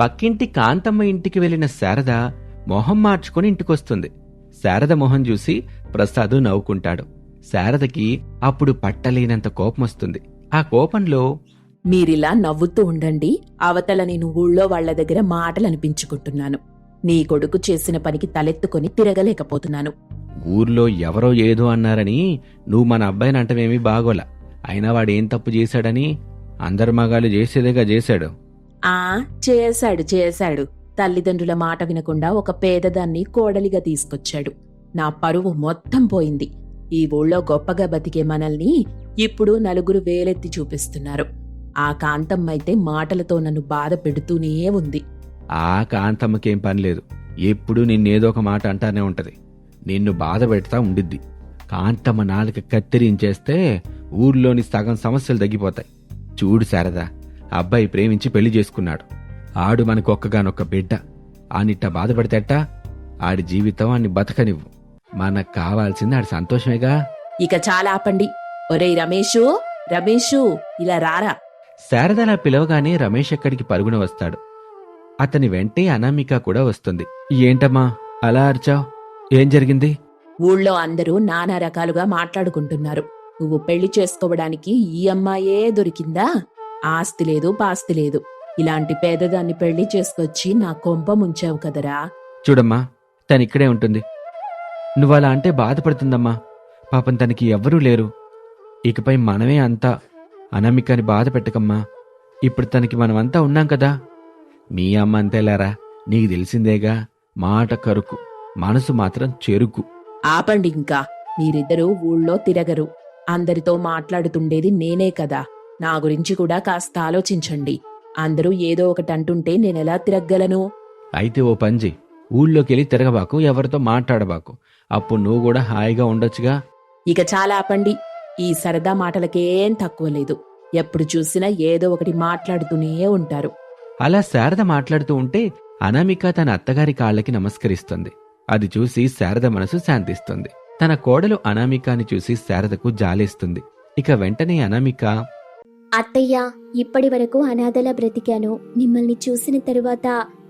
పక్కింటి కాంతమ్మ ఇంటికి వెళ్ళిన శారద మొహం మార్చుకుని ఇంటికొస్తుంది. శారద మొహం చూసి ప్రసాదు నవ్వుకుంటాడు. శారదకి అప్పుడు పట్టలేనంత కోపమొస్తుంది. ఆ కోపంలో మీరిలా నవ్వుతూ ఉండండి అవతల నేను ఊళ్ళో వాళ్ళ దగ్గర మాటలు అనిపించుకుంటున్నాను నీ కొడుకు చేసిన పనికి తలెత్తుకొని తిరగలేకపోతున్నాను. ఊర్లో ఎవరో ఏదో అన్నారని నువ్వు మన అబ్బాయిని అంటవేమీ బాగోలా. అయినా వాడేం తప్పు చేశాడని అందరు మగాళ్ళు చేసేదేగా చేశాడు. ఆ చేశాడు చేశాడు. తల్లిదండ్రుల మాట వినకుండా ఒక పేదదాన్ని కోడలిగా తీసుకొచ్చాడు. నా పరువు మొత్తం పోయింది. ఈ ఊళ్ళో గొప్పగా బతికే మనల్ని ఇప్పుడు నలుగురు వేలెత్తి చూపిస్తున్నారు. ఆ కాంతమ్మైతే మాటలతో నన్ను బాధ పెడుతూనే ఉంది. ఆ కాంతమ్మకేం పనిలేదు ఎప్పుడు నిన్నేదో ఒక మాట అంటానే ఉంటది. నిన్ను బాధ పెడతా ఉండిద్ది. కాంతమ్మ నాలుక కత్తిరించేస్తే ఊర్లోని సగం సమస్యలు తగ్గిపోతాయి. చూడు శారదా అబ్బాయి ప్రేమించి పెళ్ళి చేసుకున్నాడు. ఆడు మనకొక్కగానొక్క బిడ్డ. ఆనిట్ట బాధపడితేట ఆడి జీవితం ఆన్ని బతకనివ్వు. మనకు కావాల్సింది ఆడి సంతోషమేగా? ఇక చాలా ఆపండి. ఒరేయ్ రమేషు రమేషు ఇలా రారా. శారదలా పిలవగానే రమేష్ ఎక్కడికి పరుగున వస్తాడు. అతని వెంటే అనామిక కూడా వస్తుంది. ఏంటమ్మా? అలా అరిచావు? ఏం జరిగింది? ఊళ్ళో అందరూ నానా రకాలుగా మాట్లాడుకుంటున్నారు. నువ్వు పెళ్ళి చేసుకోవడానికి ఈ అమ్మాయే దొరికిందా? ఆస్తి లేదు పాస్తి లేదు. ఇలాంటి పేదదాన్ని పెళ్ళి చేసుకొచ్చి నా కొంప ముంచావు కదరా. చూడమ్మా తను ఇక్కడే ఉంటుంది. నువ్వలా అంటే బాధపడుతుందమ్మా. పాపం తనకి ఎవ్వరూ లేరు. ఇకపై మనమే అంతా అనామికని బాధ పెట్టకమ్మా. ఇప్పుడు తనకి మనమంతా ఉన్నాం కదా. మీ అమ్మ అంతేలారా? నీకు తెలిసిందేగా మాట కరుకు మనసు మాత్రం చెరుకు. ఆపండి ఇంకా. మీరిద్దరూ ఊళ్ళో తిరగరు. అందరితో మాట్లాడుతుండేది నేనే కదా. నా గురించి కూడా కాస్త ఆలోచించండి. అందరూ ఏదో ఒకటి అంటుంటే నేనెలా తిరగగలను? అయితే ఓ పంజి ఊళ్ళోకెళ్ళి తిరగబాకు ఎవరితో మాట్లాడబాకు. అప్పుడు నువ్వు కూడా హాయిగా ఉండొచ్చుగా? ఇక చాలా ఆపండి. ఈ సరదా మాటలకేం తక్కువ లేదు. ఎప్పుడు చూసినా ఏదో ఒకటి మాట్లాడుతూనే ఉంటారు. అలా శారద మాట్లాడుతూ ఉంటే అనామిక తన అత్తగారి కాళ్ళకి నమస్కరిస్తుంది. అది చూసి శారద మనసు శాంతిస్తుంది. తన కోడలు అనామికాని చూసి శారదకు జాలేస్తుంది. ఇక వెంటనే అనామిక అత్తయ్య ఇప్పటి వరకు అనాథలా బ్రతికాను. మిమ్మల్ని చూసిన తరువాత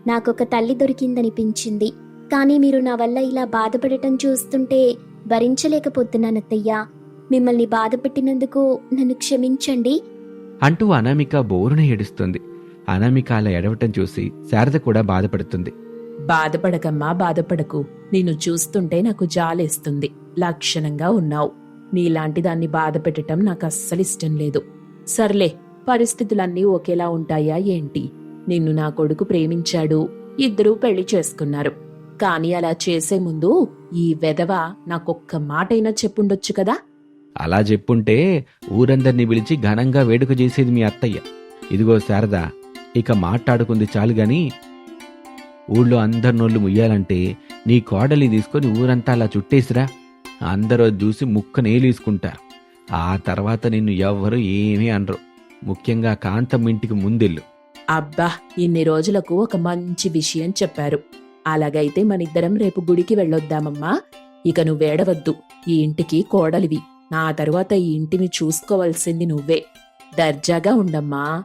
నాకొక తల్లి దొరికిందనిపించింది. కానీ మీరు నా వల్ల ఇలా బాధపడటం చూస్తుంటే భరించలేకపోతున్నానత్తయ్య మిమ్మల్ని బాధ పెట్టినందుకు నన్ను క్షమించండి. అంటూ అనామిక బోరున ఏడుస్తుంది. అనామిక అలా ఎడవటం చూసి శారద కూడా బాధపడుతుంది. బాధపడకమ్మా బాధపడకు. నిన్ను చూస్తుంటే నాకు జాలేస్తుంది. లక్షణంగా ఉన్నావు. నీలాంటి దాన్ని బాధ పెట్టడం నాకు అస్సలు ఇష్టం లేదు. సర్లే పరిస్థితులన్నీ ఒకేలా ఉంటాయా ఏంటి? నిన్ను నా కొడుకు ప్రేమించాడు ఇద్దరూ పెళ్ళి చేసుకున్నారు. కానీ అలా చేసే ముందు ఈ వెధవ నాకొక్క మాటైనా చెప్పుండొచ్చు కదా? అలా చెప్పుంటే ఊరందరినీ పిలిచి ఘనంగా వేడుక చేసేది మీ అత్తయ్య. ఇదిగో శారద ఇక మాట్లాడుకుంది చాలు గాని ఊళ్ళో అందరి నోళ్ళు ముయ్యాలంటే నీ కోడలి తీసుకొని ఊరంతా అలా చుట్టేసిరా. అందరూ చూసి ముక్క నేలీసుకుంటారు ఆ తర్వాత నిన్ను ఎవ్వరూ ఏమీ అనరు. ముఖ్యంగా కాంతం ఇంటికి ముందెళ్ళు. అబ్బా ఇన్ని రోజులకు ఒక మంచి విషయం చెప్పారు. అలాగైతే మనిద్దరం రేపు గుడికి వెళ్ళొద్దామమ్మా. ఇక నువ్వేడవద్దు. ఈ ఇంటికి కోడలివి. నా తరువాత ఈ ఇంటిని చూసుకోవలసింది నువ్వే. దర్జాగా ఉండమ్మా.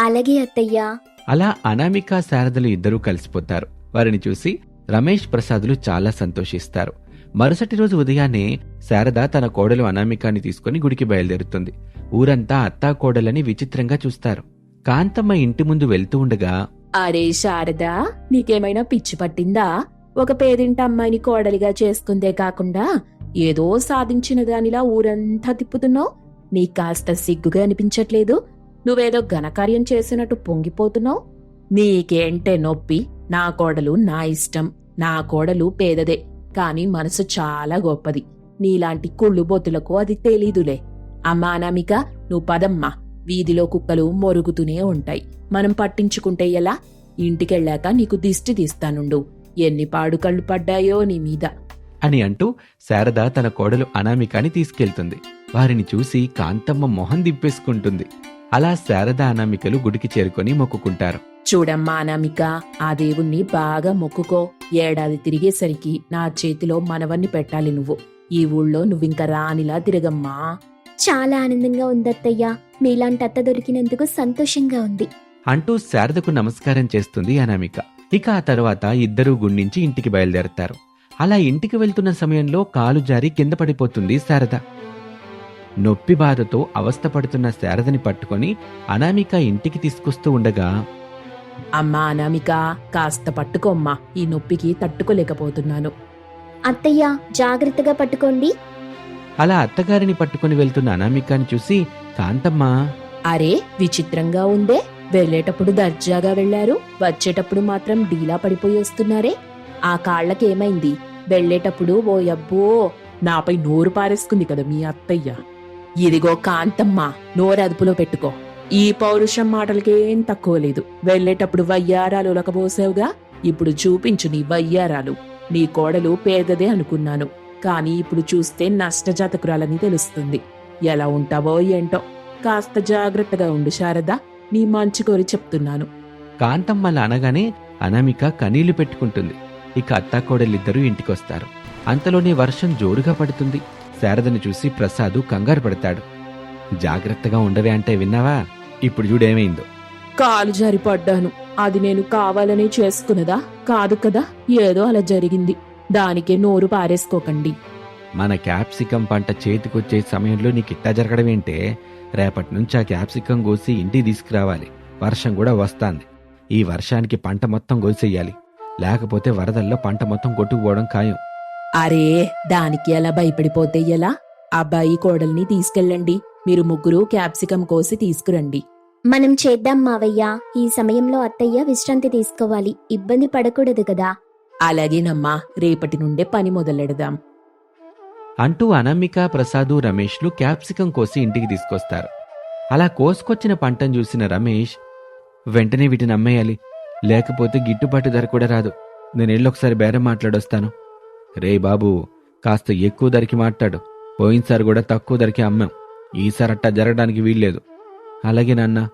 అలాగే అత్తయ్య. అలా అనామిక శారదలు ఇద్దరూ కలిసిపోతారు. వారిని చూసి రమేష్ ప్రసాదులు చాలా సంతోషిస్తారు. మరుసటి రోజు ఉదయాన్నే శారద తన కోడలు అనామికాన్ని తీసుకుని గుడికి బయలుదేరుతుంది. ఊరంతా అత్తా కోడలని విచిత్రంగా చూస్తారు. కాంతమ్మ ఇంటి ముందు వెళ్తూ ఉండగా అరే శారద నీకేమైనా పిచ్చి పట్టిందా? ఒక పేదింటి అమ్మాయిని కోడలిగా చేసుకుందే కాకుండా ఏదో సాధించిన దానిలా ఊరంతా తిప్పుతున్నావు? నీ కాస్త సిగ్గుగా అనిపించట్లేదు? నువ్వేదో ఘనకార్యం చేసినట్టు పొంగిపోతున్నావు? నీకేంటే నొప్పి నా కోడలు నా ఇష్టం నా కోడలు పేదదే. కాని మనసు చాలా గొప్పది. నీలాంటి కుళ్ళుబొత్తులకు అది తెలీదులే. అమ్మా అనామిక నువ్వు పదమ్మా. వీధిలో కుక్కలు మొరుగుతూనే ఉంటాయి. మనం పట్టించుకుంటే ఎలా? ఇంటికెళ్ళాక నీకు దిష్టి తీస్తానుండు. ఎన్ని పాడుకళ్ళు పడ్డాయో నీ మీద. అని అంటూ శారద తన కోడలు అనామికాని తీసుకెళ్తుంది. వారిని చూసి కాంతమ్మ మొహం దిప్పేసుకుంటుంది అలా శారద అనామికలు గుడికి చేరుకొని మొక్కుకుంటారు. చూడమ్మా అనామిక ఆ దేవుణ్ణి బాగా మొక్కుకో. ఏడాది తిరిగేసరికి నా చేతిలో మనవన్ని పెట్టాలి నువ్వు. ఈ ఊళ్ళో నువ్వింక రానిలా తిరగమ్మా. చాలా ఆనందంగా ఉంది అత్తయ్య మీలాంటి అత్త దొరికినందుకు సంతోషంగా ఉంది. అంటూ శారదకు నమస్కారం చేస్తుంది అనామిక. ఇక ఆ తర్వాత ఇద్దరూ గుండించి ఇంటికి బయలుదేరతారు. అలా ఇంటికి వెళ్తున్న సమయంలో కాలు జారి కింద పడిపోతుంది శారద. నొప్పి బాధతో అవస్థపడుతున్న శారదని పట్టుకొని అనామిక ఇంటికి తీసుకొస్తూ ఉండగా అమ్మా అనామిక కాస్త పట్టుకోమ్మా ఈ నొప్పికి తట్టుకోలేకపోతున్నాను. అత్తయ్య జాగ్రత్తగా పట్టుకోండి. అలా అత్తగారిని పట్టుకొని వెళ్తున్న అనామికాని చూసి కాంతమ్మ. అరే విచిత్రంగా ఉందే. వెళ్ళేటప్పుడు దర్జాగా వెళ్ళారు వచ్చేటప్పుడు మాత్రం డీలా పడిపోయి వస్తున్నారే. ఆ కాళ్ళకేమైంది వెళ్ళేటప్పుడు ఓ అబ్బో నాపై నోరు పారేసుకుంది కదా మీ అత్తయ్య. ఇదిగో కాంతమ్మ నోరు అదుపులో పెట్టుకో. ఈ పౌరుషం మాటలకేం తక్కువ లేదు. వెళ్ళేటప్పుడు వయ్యారాలు ఉలకబోసావుగా ఇప్పుడు చూపించు నీ వయ్యారాలు. నీ కోడలు పేదదే అనుకున్నాను. కానీ ఇప్పుడు చూస్తే నష్టజాతకురాలని తెలుస్తుంది. ఎలా ఉంటావో ఏంటో. కాస్త జాగ్రత్తగా ఉండు శారద. నీ మంచి కోరి చెప్తున్నాను. కాంతమ్మలు అనగానే అనామిక కనీళ్ళు పెట్టుకుంటుంది. ఇక అత్తాకోడలిద్దరూ ఇంటికొస్తారు. అంతలోనే వర్షం జోరుగా పడుతుంది. శారదను చూసి ప్రసాదు కంగారు పడతాడు. జాగ్రత్తగా ఉండవే అంటే విన్నావా? ఇప్పుడు చూడేమైందో కాలు జారి పడ్డాను అది నేను కావాలనే చేసుకున్నదా? కాదు కదా ఏదో అలా జరిగింది. దానికే నోరు పారేసుకోకండి. మన క్యాప్సికం పంట చేతికొచ్చే సమయంలో నీకు ఇట్టా జరగడం ఏంటే? రేపటి నుంచి ఆ క్యాప్సికం కోసి ఇంటికి తీసుకురావాలి. వర్షం కూడా వస్తాంది. ఈ వర్షానికి పంట మొత్తం కోసేయాలి. లేకపోతే వరదల్లో పంట మొత్తం కొట్టుకుపోవడం ఖాయం. అరే దానికి ఎలా భయపడిపోతే ఎలా? అబ్బాయి కోడల్ని తీసుకెళ్ళండి. మీరు ముగ్గురు క్యాప్సికం కోసి తీసుకురండి. మనం చేద్దాం మావయ్య. ఈ సమయంలో అత్తయ్య విశ్రాంతి తీసుకోవాలి. ఇబ్బంది పడకూడదు కదా. అలాగేనమ్మా రేపటి నుండే పని మొదలెడదాం. అంటూ అనామిక ప్రసాదు రమేష్లు క్యాప్సికం కోసి ఇంటికి తీసుకొస్తారు. అలా కోసుకొచ్చిన పంటను చూసిన రమేష్ వెంటనే వీటిని అమ్మేయాలి. లేకపోతే గిట్టుబాటు ధర కూడా రాదు. నేను వెళ్ళొకసారి బేరం మాట్లాడొస్తాను. రే బాబు కాస్త ఎక్కువ ధరకి మాట్లాడు. పోయినసారి కూడా తక్కువ ధరకి అమ్మాం. ఈసారి అట్టా జరగడానికి వీల్లేదు. అలాగే నాన్న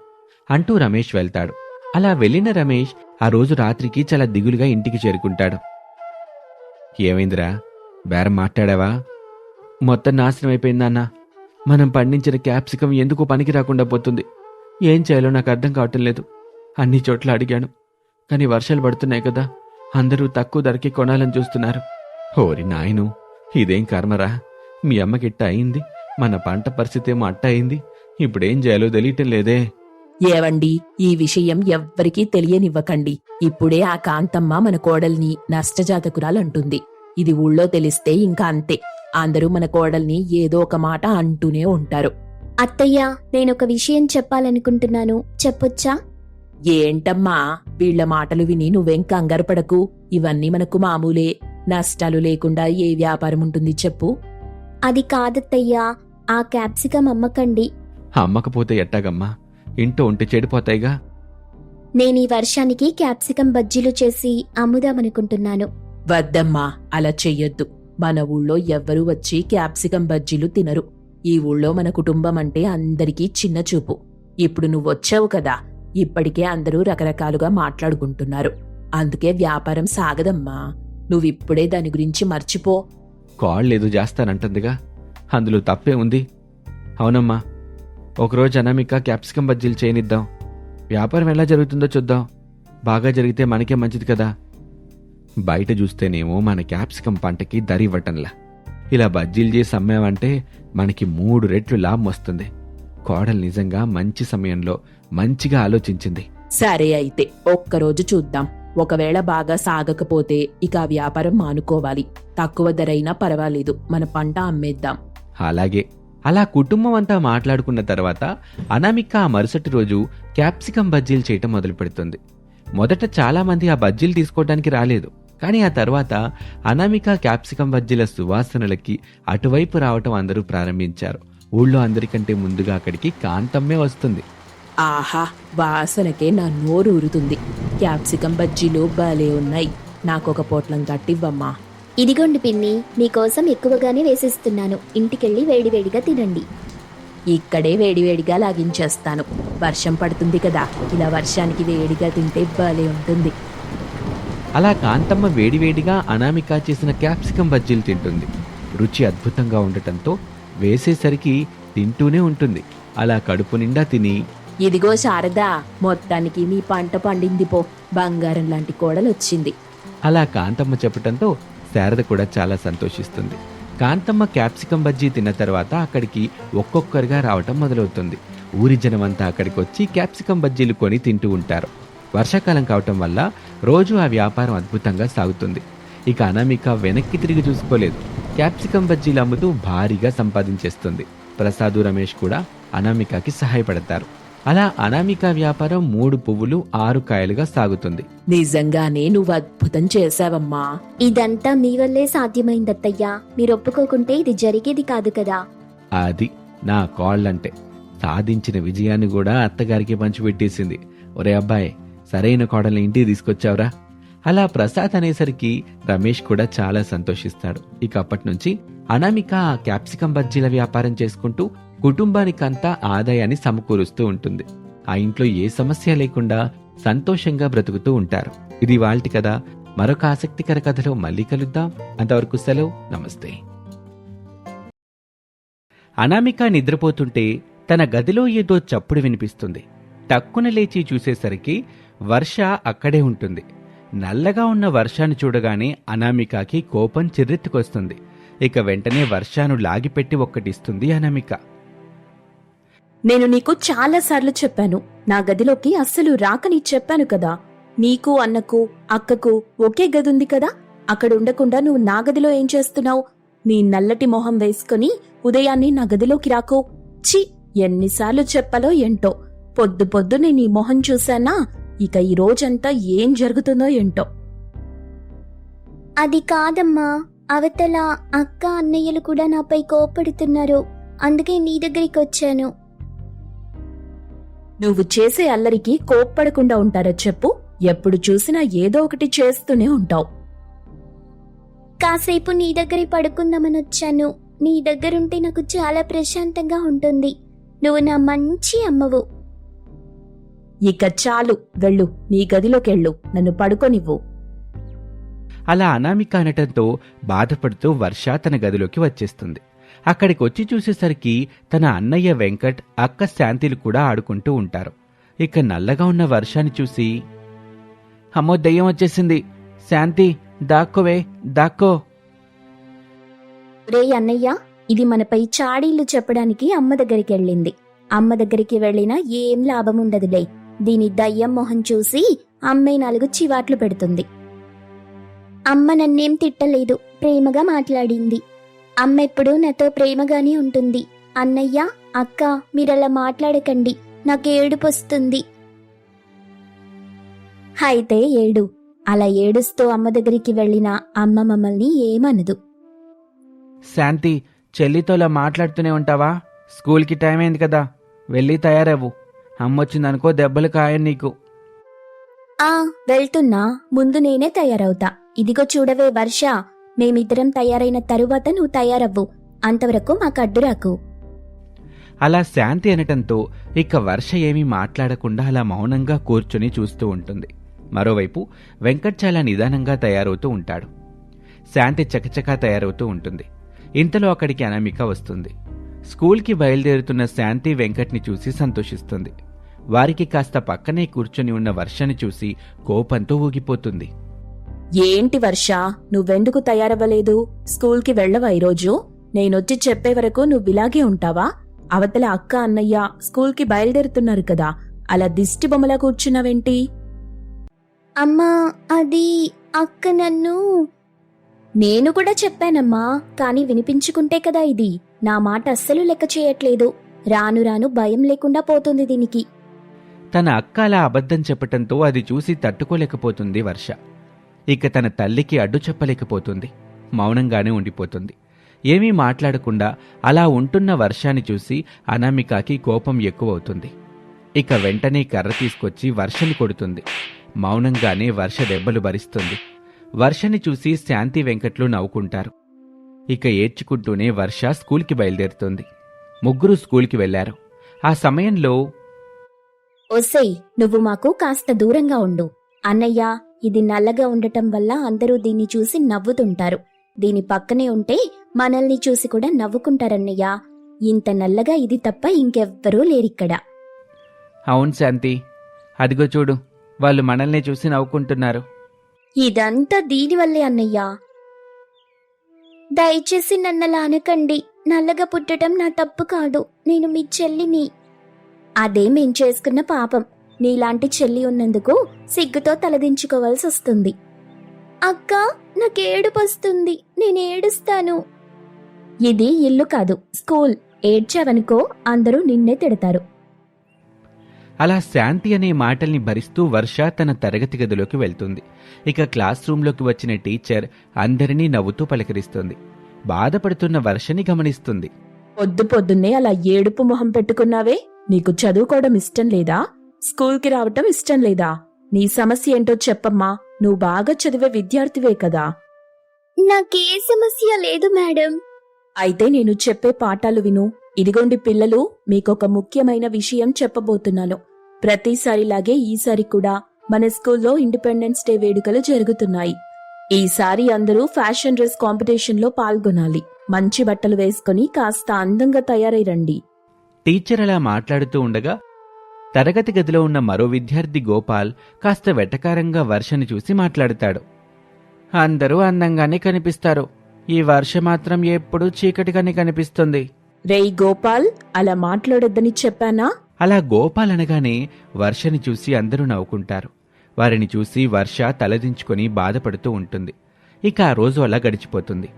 అంటూ రమేష్ వెళ్తాడు. అలా వెళ్ళిన రమేష్ ఆ రోజు రాత్రికి చాలా దిగులుగా ఇంటికి చేరుకుంటాడు. ఏమైందిరా? బేరం మాట్లాడావా? మొత్తం నాశనం అయిపోయిందన్న మనం పండించిన క్యాప్సికం ఎందుకు పనికి రాకుండా పోతుంది. ఏం చేయాలో నాకు అర్థం కావటం లేదు. అన్ని చోట్ల అడిగాను. కానీ వర్షాలు పడుతున్నాయి కదా. అందరూ తక్కువ ధరకి కొనాలని చూస్తున్నారు. ఓరి నాయను ఇదేం కర్మరా? మీ అమ్మకిట్ట అయింది? మన పంట పరిస్థితి ఏమో అట్ట అయింది ఇప్పుడేం చేయాలో తెలియటం లేదే. ఏవండి ఈ విషయం ఎవ్వరికీ తెలియనివ్వకండి. ఇప్పుడే ఆ కాంతమ్మ మన కోడల్ని నష్టజాతకురాలంటుంది. ఇది ఊళ్ళో తెలిస్తే ఇంకా అంతే. అందరూ మన కోడల్ని ఏదో ఒక మాట అంటూనే ఉంటారు. అత్తయ్య నేనొక విషయం చెప్పాలనుకుంటున్నాను. చెప్పొచ్చా? ఏంటమ్మా వీళ్ళ మాటలు విని నువ్వేం కంగారు పడకు. ఇవన్నీ మనకు మామూలే. నష్టాలు లేకుండా ఏ వ్యాపారం ఉంటుంది చెప్పు. అది కాదత్తయ్యా ఆ క్యాప్సికం అమ్మకండి. అమ్మకపోతే ఎట్టాగమ్మా? ఇంటో ఉంటే చెడిపోతాయిగా? నేను ఈ వర్షానికి క్యాప్సికం బజ్జీలు చేసి అమ్ముదామనుకుంటున్నాను. వద్దమ్మా అలా చెయ్యొద్దు. మన ఊళ్ళో ఎవ్వరూ వచ్చి క్యాప్సికం బజ్జీలు తినరు. ఈ ఊళ్ళో మన కుటుంబం అంటే అందరికీ చిన్న చూపు. ఇప్పుడు నువ్వు వచ్చావు కదా ఇప్పటికే అందరూ రకరకాలుగా మాట్లాడుకుంటున్నారు. అందుకే వ్యాపారం సాగదమ్మా. నువ్విప్పుడే దాని గురించి మర్చిపో. కాళ్ళేదో చేస్తానంటుందిగా. అందులో తప్పే ఉంది. అవునమ్మా ఒకరోజు అనామిక క్యాప్సికం బజ్జీలు చేయనిద్దాం. వ్యాపారం ఎలా జరుగుతుందో చూద్దాం. బాగా జరిగితే మనకే మంచిది కదా. బయట చూస్తేనేమో మన క్యాప్సికం పంటకి దరివ్వటంలా ఇలా బజ్జీలు చేసి అమ్మామంటే మనకి మూడు రెట్లు లాభం వస్తుంది. కోడలు నిజంగా మంచి సమయంలో మంచిగా ఆలోచించింది. సరే అయితే ఒక్కరోజు చూద్దాం. ఒకవేళ బాగా సాగకపోతే ఇక ఆ వ్యాపారం మానుకోవాలి. తక్కువ ధరైనా పర్వాలేదు. మన పంట అమ్మేద్దాం. అలాగే. అలా కుటుంబం అంతా మాట్లాడుకున్న తర్వాత అనామిక ఆ మరుసటి రోజు క్యాప్సికం బజ్జీలు చేయటం మొదలు పెడుతుంది మొదట చాలా మంది ఆ బజ్జీలు తీసుకోవడానికి రాలేదు. కానీ ఆ తర్వాత అనామిక క్యాప్సికం బజ్జీల సువాసనలకి అటువైపు రావటం అందరూ ప్రారంభించారు. ఊళ్ళో అందరికంటే ముందుగా అక్కడికి కాంతమ్మే వస్తుంది. ఆహా వాసనకే నా నోరు ఊరుతుంది క్యాప్సికం బజ్జీలు భలే ఉన్నాయి. నాకొక పొట్లం కట్టివ్వమ్మా. ఇదిగోండి పిన్ని మీకోసం ఎక్కువగానే వేసిస్తున్నాను. ఇంటికెళ్ళి వేడివేడిగా తినండి. ఇక్కడే వేడివేడిగా లాగించేస్తాను. వర్షం పడుతుంది కదా ఇలా వర్షానికి వేడిగా తింటే భలే ఉంటుంది. అలా కాంతమ్మ వేడివేడిగా అనామిక చేసిన క్యాప్సికం బజ్జీలు తింటుంది. రుచి అద్భుతంగా ఉండటంతో వేసేసరికి తింటూనే ఉంటుంది. అలా కడుపు నిండా తిని ఇదిగో శారదా మొత్తానికి నీ పంట పండింది పో. బంగారం లాంటి కోడలు వచ్చింది అలా కాంతమ్మ చెప్పటంతో శారద కూడా చాలా సంతోషిస్తుంది. కాంతమ్మ క్యాప్సికం బజ్జీ తిన్న తర్వాత అక్కడికి ఒక్కొక్కరుగా రావటం మొదలవుతుంది. ఊరి జనమంతా అక్కడికి వచ్చి క్యాప్సికం బజ్జీలు కొని తింటూ ఉంటారు. వర్షాకాలం కావటం వల్ల రోజు ఆ వ్యాపారం అద్భుతంగా సాగుతుంది. ఇక అనామిక వెనక్కి తిరిగి చూసుకోలేదు. క్యాప్సికం బజ్జీలు అమ్ముతూ భారీగా సంపాదించేస్తుంది. ప్రసాదు రమేష్ కూడా అనామికకి సహాయపడతారు. అలా అనామిక వ్యాపారం మూడు పువ్వులు ఆరు కాయలుగా సాగుతుంది. నిజంగానే నువ్వు అద్భుతం చేశావమ్మా. ఇదంతా మీ వల్లే సాధ్యమైందత్తయ్యా. మీరు ఒప్పుకోకుంటే ఇది జరిగేది కాదు కదా. అది నా కాళ్ళంటే. సాధించిన విజయాన్ని కూడా అత్తగారికి పంచిపెట్టేసింది. ఒరే అబ్బాయి సరైన కోడల్ని ఇంటికి తీసుకొచ్చావురా. అలా ప్రసాద్ అనేసరికి రమేష్ కూడా చాలా సంతోషిస్తాడు. ఇక అప్పటి నుంచి అనామిక క్యాప్సికం బజ్జీల వ్యాపారం చేసుకుంటూ కుటుంబానికంతా ఆదాయాన్ని సమకూరుస్తూ ఉంటుంది. ఆ ఇంట్లో ఏ సమస్య లేకుండా సంతోషంగా బ్రతుకుతూ ఉంటారు. ఇది వాళ్ళటి కదా మరొక ఆసక్తికర కథలో మళ్ళీ కలుద్దాం. అంతవరకు సెలవు. నమస్తే. అనామిక నిద్రపోతుంటే తన గదిలో ఏదో చప్పుడు వినిపిస్తుంది. టక్కున లేచి చూసేసరికి వర్ష అక్కడే ఉంటుంది. నల్లగా ఉన్న వర్షాన్ని చూడగానే అనామికకి కోపం చిర్రెత్తుకొస్తుంది. ఇక వెంటనే వర్షాను లాగిపెట్టి ఒక్కటిస్తుంది అనామిక. నేను నీకు చాలా సార్లు చెప్పాను. నా గదిలోకి అస్సలు రాకని చెప్పాను కదా. నీకు అన్నకు అక్కకు ఒకే గది ఉంది కదా. అక్కడ ఉండకుండా నువ్వు నా గదిలో ఏం చేస్తున్నావు? నీ నల్లటి మొహం వేసుకుని ఉదయాన్నే నా గదిలోకి రాకో. చి ఎన్నిసార్లు చెప్పాలో ఏంటో. పొద్దు పొద్దునే నీ మొహం చూశానా? ఇక ఈ రోజంతా ఏం జరుగుతుందో ఏంటో. అది కాదమ్మా. అవతల అక్క అన్నయ్యలు కూడా నాపై కోపడుతున్నారు. అందుకే నీ దగ్గరికి వచ్చాను నువ్వు చేసే అల్లరికి కోప్పడకుండా ఉంటారో చెప్పు? ఎప్పుడు చూసినా ఏదో ఒకటి చేస్తూనే ఉంటావు. కాసేపు నీ దగ్గరే పడుకుందామని వచ్చాను. నీ దగ్గరుంటే నాకు చాలా ప్రశాంతంగా ఉంటుంది. నువ్వు నా మంచి అమ్మవు. ఇక చాలు వెళ్ళు నీ గదిలోకెళ్ళు నన్ను పడుకోనివ్వు. అలా అనామిక అనటంతో బాధపడుతూ వర్ష తన గదిలోకి వచ్చేస్తుంది. అక్కడికి వచ్చి చూసేసరికి తన అన్నయ్య వెంకట్ అక్క శాంతిలు కూడా ఆడుకుంటూ ఉంటారు. ఇక నల్లగా ఉన్న వర్షాన్ని చూసి అమ్మో దయ్యం వచ్చేసింది. శాంతి దాక్కోవే దాక్కో. రే అన్నయ్య ఇది మనపై చాడీలు చెప్పడానికి అమ్మ దగ్గరికి వెళ్ళింది. అమ్మ దగ్గరికి వెళ్ళినా ఏం లాభం ఉండదులే దీని దయ్యం మొహం చూసి అమ్మే నాలుగు చివాట్లు పెడుతుంది. అమ్మ నన్నేం తిట్టలేదు. ప్రేమగా మాట్లాడింది. అమ్మ ఎప్పుడూ నాతో ప్రేమగానే ఉంటుంది. అన్నయ్య అక్క మీరలా మాట్లాడకండి. నాకు ఏడుపు వస్తుంది. అయితే ఏడు. అలా ఏడుస్తూ అమ్మ దగ్గరికి వెళ్ళిన అమ్మ మమ్మల్ని ఏమనదు. శాంతి చెల్లితోలా మాట్లాడుతూనే ఉంటావా? స్కూల్కి టైం అయింది కదా. వెళ్ళి తయారవ్వు. అమ్మొచ్చిందనుకో దెబ్బలు ఖాయం నీకు. ఆ వెళ్తున్నా. ముందు నేనే తయారవుతా. ఇదిగో చూడవే వర్ష. మేమిద్దరం తయారైన తరువాత నువ్వు తయారవ్వు. అంతవరకు మాకు అడ్డురాకు అలా శాంతి అనటంతో ఇక వర్ష ఏమీ మాట్లాడకుండా అలా మౌనంగా కూర్చుని చూస్తూ ఉంటుంది. మరోవైపు వెంకట్ చాలా నిదానంగా తయారవుతూ ఉంటాడు. శాంతి చకచకా తయారవుతూ ఉంటుంది. ఇంతలో అక్కడికి అనామిక వస్తుంది. స్కూల్కి బయలుదేరుతున్న శాంతి వెంకట్ని చూసి సంతోషిస్తుంది. వారికి కాస్త పక్కనే కూర్చొని ఉన్న వర్షని చూసి కోపంతో ఊగిపోతుంది. ఏంటి వర్ష? నువ్వెందుకు తయారవ్వలేదు? స్కూల్కి వెళ్ళవా ఈరోజు? నేనొచ్చి చెప్పే వరకు నువ్విలాగే ఉంటావా? అవతల అక్క అన్నయ్య స్కూల్కి బయలుదేరుతున్నారు కదా అలా దిష్టి బొమ్మలా కూర్చున్నావేంటి? అమ్మా అది అక్క నన్ను. నేను కూడా చెప్పానమ్మా కానీ వినిపించుకుంటే కదా ఇది. నా మాట అస్సలు లెక్క చేయట్లేదు. రాను రాను భయం లేకుండా పోతుంది దీనికి. తన అక్క అలా అబద్ధం చెప్పటంతో అది చూసి తట్టుకోలేకపోతుంది వర్ష. ఇక తన తల్లికి అడ్డు చెప్పలేకపోతుంది. మౌనంగానే ఉండిపోతుంది. ఏమీ మాట్లాడకుండా అలా ఉంటున్న వర్షాన్ని చూసి అనామికాకి కోపం ఎక్కువవుతుంది. ఇక వెంటనే కర్ర తీసుకొచ్చి వర్షని కొడుతుంది. మౌనంగానే వర్ష దెబ్బలు భరిస్తుంది. వర్షని చూసి శాంతి వెంకట్లు నవ్వుకుంటారు. ఇక ఏడ్చుకుంటూనే వర్ష స్కూల్కి బయలుదేరుతుంది. ముగ్గురు స్కూల్కి వెళ్ళారు. ఆ సమయంలో ఒసేయ్ నువ్వు మాకు కాస్త దూరంగా ఉండు. అన్నయ్య ఇది నల్లగా ఉండటం వల్ల అందరూ దీన్ని చూసి నవ్వుతుంటారు. దీని పక్కనే ఉంటే మనల్ని చూసి కూడా నవ్వుకుంటారన్నయ్య. ఇంత నల్లగా ఇది తప్ప ఇంకెవ్వరూ లేరిక్కడ. అవును శాంతి. అదిగో చూడు వాళ్ళు మనల్ని చూసి నవ్వుకుంటున్నారు. ఇదంతా దీనివల్లే అన్నయ్య. దయచేసి నన్నలా అనకండి నల్లగా పుట్టడం నా తప్పు కాదు. నేను మీ చెల్లిని. అదే మేం చేసుకున్న పాపం. నీలాంటి చెల్లి ఉన్నందుకు సిగ్గుతో తలదించుకోవాల్సి వస్తుంది. అక్క నాకు ఏడుపు వస్తుంది నేను ఏడుస్తాను ఇది ఇల్లు కాదు స్కూల్. ఏడ్చావనుకో అందరూ నిన్నే తిడతారు. అలా శాంతి అనే మాటల్ని భరిస్తూ వర్ష తన తరగతి గదిలోకి వెళ్తుంది. ఇక క్లాస్ రూంలోకి వచ్చిన టీచర్ అందరినీ నవ్వుతూ పలకరిస్తుంది. బాధపడుతున్న వర్షని గమనిస్తుంది. పొద్దు పొద్దున్నే అలా ఏడుపు మొహం పెట్టుకున్నావే? నీకు చదువుకోవడం ఇష్టం లేదా? స్కూల్కి రావటం ఇష్టం లేదా? నీ సమస్య ఏంటో చెప్పమ్మా. నువ్వు బాగా చదివే విద్యార్థివే కదా. నాకే సమస్య లేదు మేడం. అయితే నేను చెప్పే పాఠాలు విను. ఇదిగోండి పిల్లలు మీకొక ముఖ్యమైన విషయం చెప్పబోతున్నాను. ప్రతిసారిలాగే ఈసారి కూడా మన స్కూల్లో ఇండిపెండెన్స్ డే వేడుకలు జరుగుతున్నాయి. ఈసారి అందరూ ఫ్యాషన్ డ్రెస్ కాంపిటీషన్లో పాల్గొనాలి. మంచి బట్టలు వేసుకొని కాస్త అందంగా తయారై రండి. టీచర్ అలా మాట్లాడుతూ ఉండగా తరగతి గదిలో ఉన్న మరో విద్యార్థి గోపాల్ కాస్త వెటకారంగా వర్షని చూసి మాట్లాడతాడు. అందరూ అందంగానే కనిపిస్తారు. ఈ వర్ష మాత్రం ఎప్పుడూ చీకటిగానే కనిపిస్తుంది. రేయ్ గోపాల్ అలా మాట్లాడొద్దని చెప్పానా? అలా గోపాల్ అనగానే వర్షని చూసి అందరూ నవ్వుకుంటారు. వారిని చూసి వర్ష తలదించుకొని బాధపడుతూ ఉంటుంది. ఇక ఆ రోజు అలా గడిచిపోతుంది.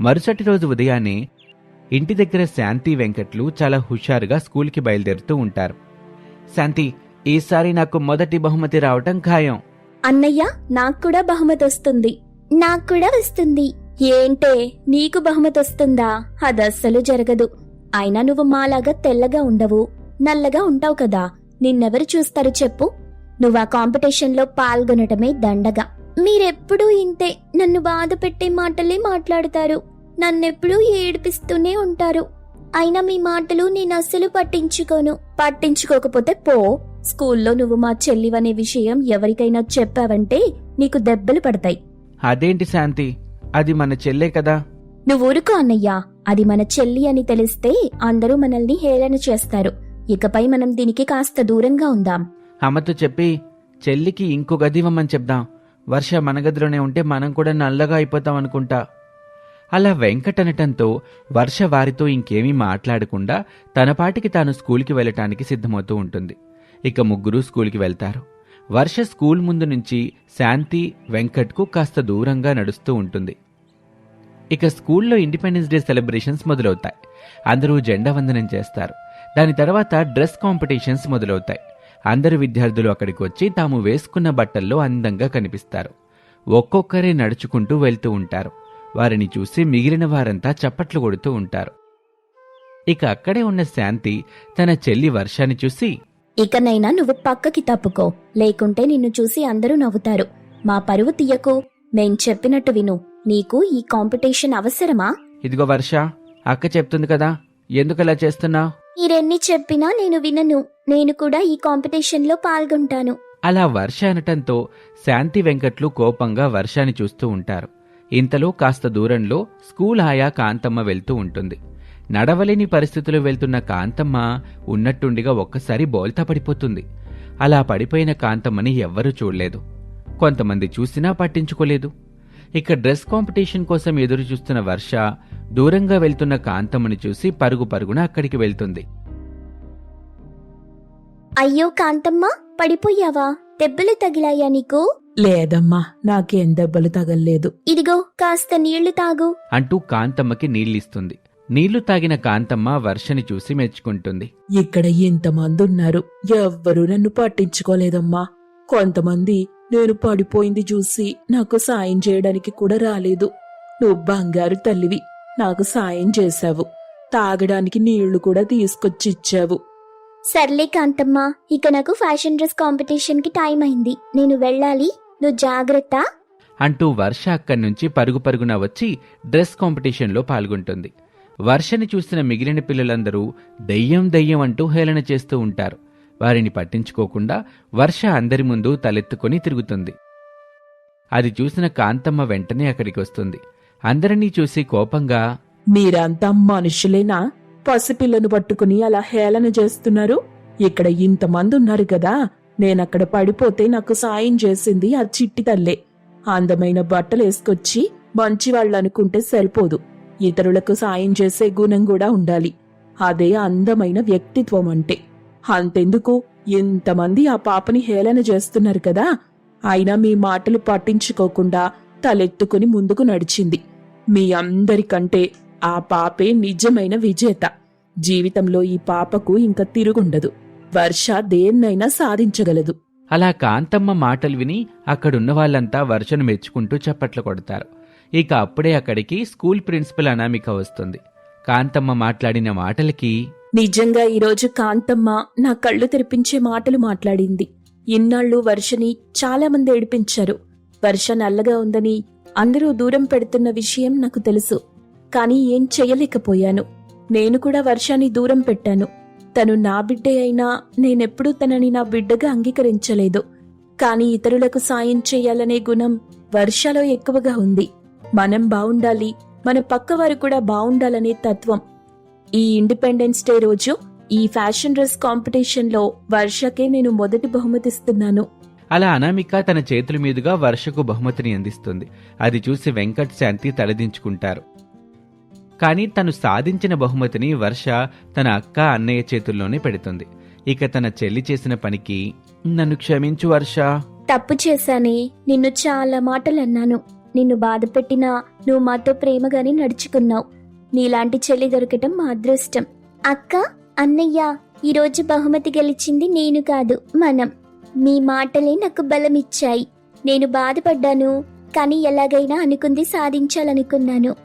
మరుసటి రోజు ఉదయాన్నే ఇంటి దగ్గర శాంతి వెంకట్లు చాలా హుషారుగా స్కూల్కి బయలుదేరుతూ ఉంటారు. శాంతి ఈసారి నాకు మొదటి బహుమతి రావటం ఖాయం. అన్నయ్య నాకు కూడా బహుమతి వస్తుంది. నాకు కూడా వస్తుంది. ఏంటే నీకు బహుమతి వస్తుందా? అదస్సలు జరగదు. అయినా నువ్వు మాలాగా తెల్లగా ఉండవు. నల్లగా ఉంటావు కదా. నిన్నెవరు చూస్తారు చెప్పు. నువ్వు ఆ కాంపిటీషన్లో పాల్గొనటమే దండగా. మీరెప్పుడూ ఇంతే నన్ను బాధ పెట్టే మాటలే మాట్లాడతారు. నన్నెప్పుడూ ఏడిపిస్తూనే ఉంటారు. అయినా మీ మాటలు నేను అస్సలు పట్టించుకోను. పట్టించుకోకపోతే పో. స్కూల్లో నువ్వు మా చెల్లివనే విషయం ఎవరికైనా చెప్పావంటే నీకు దెబ్బలు పడతాయి. అదేంటి శాంతి? అది మన చెల్లే కదా. నువ్వు ఊరుకో అన్నయ్యా. అది మన చెల్లి అని తెలిస్తే అందరూ మనల్ని హేళన చేస్తారు. ఇకపై మనం దీనికి కాస్త దూరంగా ఉందాం. అమ్మతో చెప్పి చెల్లికి ఇంకో గది ఇవ్వమని చెప్దాం. వర్ష మన గదిలోనే ఉంటే మనం కూడా నల్లగా అయిపోతాం అనుకుంటా. అలా వెంకటనటంతో వర్ష వారితో ఇంకేమీ మాట్లాడకుండా తనపాటికి తాను స్కూల్కి వెళ్ళటానికి సిద్ధమవుతూ ఉంటుంది. ఇక ముగ్గురు స్కూల్కి వెళ్తారు. వర్ష స్కూల్ ముందు నుంచి శాంతి వెంకట్కు కాస్త దూరంగా నడుస్తూ ఉంటుంది. ఇక స్కూల్లో ఇండిపెండెన్స్ డే సెలబ్రేషన్స్ మొదలవుతాయి. అందరూ జెండా వందనం చేస్తారు. దాని తర్వాత డ్రెస్ కాంపిటీషన్స్ మొదలవుతాయి. అందరు విద్యార్థులు అక్కడికి వచ్చి తాము వేసుకున్న బట్టల్లో అందంగా కనిపిస్తారు. ఒక్కొక్కరే నడుచుకుంటూ వెళ్తూ ఉంటారు. వారిని చూసి మిగిలిన వారంతా చప్పట్లు కొడుతూ ఉంటారు. ఇక అక్కడే ఉన్న శాంతి తన చెల్లి వర్షాన్ని చూసి ఇకనైనా నువ్వు పక్కకి తప్పుకో. లేకుంటే నిన్ను చూసి అందరూ నవ్వుతారు. మా పరువు తీయకు. మేం చెప్పినట్టు విను. నీకు ఈ కాంపిటీషన్ అవసరమా? ఇదిగో వర్ష అక్క చెప్తుంది కదా. ఎందుకలా చేస్తున్నావు? మీరెన్ని చెప్పినా నేను వినను. నేను కూడా ఈ కాంపిటీషన్లో పాల్గొంటాను. అలా వర్ష అనటంతో శాంతి వెంకట్లు కోపంగా వర్షాన్ని చూస్తూ ఉంటారు. ఇంతలో కాస్త దూరంలో స్కూల్ ఆయా కాంతమ్మ వెళ్తూ ఉంటుంది. నడవలేని పరిస్థితులు వెళ్తున్న కాంతమ్మ ఉన్నట్టుండిగా ఒక్కసారి బోల్తా పడిపోతుంది. అలా పడిపోయిన కాంతమ్మని ఎవ్వరూ చూడలేదు. కొంతమంది చూసినా పట్టించుకోలేదు. ఇక డ్రెస్ కాంపిటీషన్ కోసం ఎదురు చూస్తున్న వర్ష దూరంగా వెళ్తున్న కాంతమ్మని చూసి పరుగు పరుగున అక్కడికి వెళ్తుంది. అయ్యో కాంతమ్మ పడిపోయావా? దెబ్బలు తగిలాయా నీకు? లేదమ్మా నాకేం దెబ్బలు తగల్లేదు. ఇదిగో కాస్త నీళ్ళు తాగు. అంటూ కాంతమ్మకి నీళ్ళిస్తుంది. నీళ్ళు తాగిన కాంతమ్మ వర్షని చూసి మెచ్చుకుంటుంది. ఇక్కడ ఇంతమంది ఉన్నారు ఎవ్వరూ నన్ను పట్టించుకోలేదమ్మా. కొంతమంది నేను పడిపోయింది చూసి నాకు సాయం చేయడానికి కూడా రాలేదు. నువ్వు బంగారు తల్లివి నాకు సాయం చేశావు. తాగడానికి నీళ్ళు కూడా తీసుకొచ్చి ఇచ్చావు సర్లే కాంతమ్మ ఇక నాకు ఫ్యాషన్ డ్రెస్ కాంపిటీషన్కి టైం అయింది. నేను వెళ్ళాలి. నువ్వు జాగ్రత్త. అంటూ వర్ష అక్కడి నుంచి పరుగు పరుగున వచ్చి డ్రెస్ కాంపిటీషన్లో పాల్గొంటుంది. వర్షని చూసిన మిగిలిన పిల్లలందరూ దెయ్యం దెయ్యం అంటూ హేళన చేస్తూ ఉంటారు. వారిని పట్టించుకోకుండా వర్ష అందరి ముందు తలెత్తుకొని తిరుగుతుంది. అది చూసిన కాంతమ్మ వెంటనే అక్కడికి వస్తుంది. అందరినీ చూసి కోపంగా మీరంతా మనుషులేనా? పసిపిల్లను పట్టుకుని అలా హేళన చేస్తున్నారు. ఇక్కడ ఇంతమంది ఉన్నారు కదా నేనక్కడ పడిపోతే నాకు సాయం చేసింది ఆ చిట్టి తల్లే. అందమైన బట్టలు వేసుకొచ్చి మంచి అనుకుంటే సరిపోదు. ఇతరులకు సాయం చేసే గుణం కూడా ఉండాలి. అదే అందమైన వ్యక్తిత్వం అంటే. అంతెందుకు? ఇంతమంది ఆ పాపని హేళన చేస్తున్నారు కదా. అయినా మీ మాటలు పట్టించుకోకుండా తలెత్తుకుని ముందుకు నడిచింది. మీ అందరికంటే ఆ పాపే నిజమైన విజేత. జీవితంలో ఈ పాపకు ఇంకా తిరుగుండదు. వర్ష దేన్నైనా సాధించగలదు. అలా కాంతమ్మ మాటలు విని అక్కడున్న వాళ్ళంతా వర్షను మెచ్చుకుంటూ చప్పట్లు కొడతారు. ఇక అప్పుడే అక్కడికి స్కూల్ ప్రిన్సిపల్ అనామిక వస్తుంది. కాంతమ్మ మాట్లాడిన మాటలకి నిజంగా ఈరోజు కాంతమ్మ నా కళ్ళు తెరిపించే మాటలు మాట్లాడింది. ఇన్నాళ్ళు వర్షని చాలా మంది ఏడిపించారు. వర్ష నల్లగా ఉందని అందరూ దూరం పెడుతున్న విషయం నాకు తెలుసు. కానీ ఏం చెయ్యలేకపోయాను నేను కూడా వర్షాన్ని దూరం పెట్టాను. తను నా బిడ్డే అయినా నేనెప్పుడూ తనని నా బిడ్డగా అంగీకరించలేదు. కానీ ఇతరులకు సాయం చేయాలనే గుణం వర్షలో ఎక్కువగా ఉంది. మనం బావుండాలి. మన పక్కవారు కూడా బావుండాలనే తత్వం. ఈ ఇండిపెండెన్స్ డే రోజు ఈ ఫ్యాషన్ డ్రెస్ కాంపిటీషన్లో వర్షకే నేను మొదటి బహుమతిస్తున్నాను. అలా అనామిక తన చేతుల మీదుగా వర్షకు బహుమతిని అందిస్తుంది. అది చూసి వెంకట్ శాంతి తలదించుకుంటారు. కానీ తను సాధించిన బహుమతిని వర్ష తన అక్క అన్నయ్య చేతుల్లోనే పెడుతుంది. ఇక తన చెల్లి చేసిన పనికి నన్ను క్షమించు వర్ష. తప్పు చేశానే. నిన్ను చాలా మాటలు అన్నాను నిన్ను బాధ పెట్టినా నువ్వు మాతో ప్రేమగానే నడుచుకున్నావు. నీలాంటి చెల్లి దొరకటం మా అదృష్టం. అక్క అన్నయ్య ఈరోజు బహుమతి గెలిచింది నేను కాదు మనం. మీ మాటలే నాకు బలమిచ్చాయి. నేను బాధపడ్డాను కానీ ఎలాగైనా అనుకుంది సాధించాలనుకున్నాను.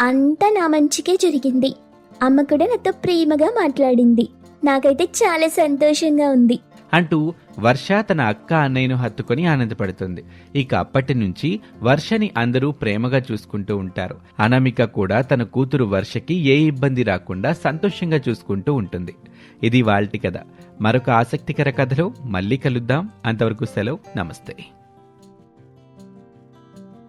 అంతా నా మంచికే జరిగింది. అమ్మ కూడా నాతో ప్రేమగా మాట్లాడింది. నాకైతే చాలా సంతోషంగా ఉంది. అంటూ వర్ష తన అక్క అన్నయ్యను హత్తుకొని ఆనందపడుతుంది. ఇక అప్పటి నుంచి వర్షని అందరూ ప్రేమగా చూసుకుంటూ ఉంటారు. అనామిక కూడా తన కూతురు వర్షకి ఏ ఇబ్బంది రాకుండా సంతోషంగా చూసుకుంటూ ఉంటుంది. ఇది వాల్టి కథ. మరొక ఆసక్తికర కథలో మళ్ళీ కలుద్దాం. అంతవరకు సెలవు. నమస్తే.